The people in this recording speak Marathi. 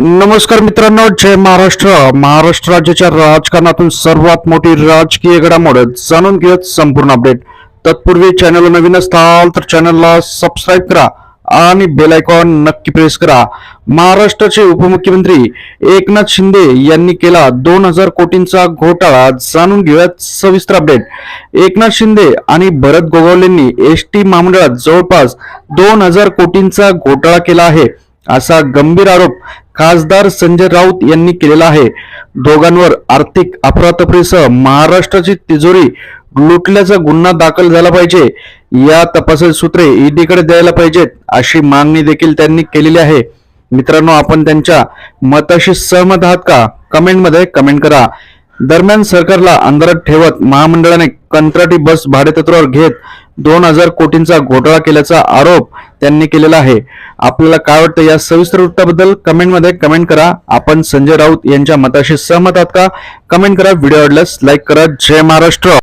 नमस्कार मित्रांनो जय महाराष्ट्र. महाराष्ट्र राज्याच्या राजकारणातून सर्वात मोठी राजकीय घडामोड जाणून घेत संपूर्ण अपडेट तत्पूर्वी चॅनल नवीन असताल तर चॅनलला सबस्क्राईब करा आणि बेल आयकॉन नक्की प्रेस करा. महाराष्ट्राचे उपमुख्यमंत्री एकनाथ शिंदे यांनी केला दोन हजार कोटींचा घोटाळा जाणून घेऊयात सविस्तर अपडेट एकनाथ शिंदे आणि भरत गोगावलेंनी एस टी महामंडळात जवळपास दोन हजार कोटींचा घोटाळा केला आहे. असा गंभीर आरोप खासदार संजय राऊत यांनी केलेला आहे. दोघांवर आर्थिक अफरातफरीसह महाराष्ट्राची तिजोरी लुटल्याचा गुन्हा दाखल झाला पाहिजे. या तपासाची सूत्रे ईडीकडे द्यायला पाहिजेत अशी मागणी देखील त्यांनी केलेली आहे. मित्रांनो आपण त्यांच्या मताशी सहमत आहात का? कमेंटमध्ये कमेंट करा. दरम्यान सरकारला अंधारात ठेवत महामंडळाने कंत्राटी बस भाडेतत्वावर घेत दोन हजार कोटींचा घोटाळा केल्याचा आरोप त्यांनी केलेला आहे. आपल्याला काय वाटतं या सविस्तर वृत्ताबद्दल कमेंटमध्ये कमेंट करा. आपण संजय राऊत यांच्या मताशी सहमत आहात का? कमेंट करा. व्हिडिओ आवडल्यास लाईक करा. जय महाराष्ट्र!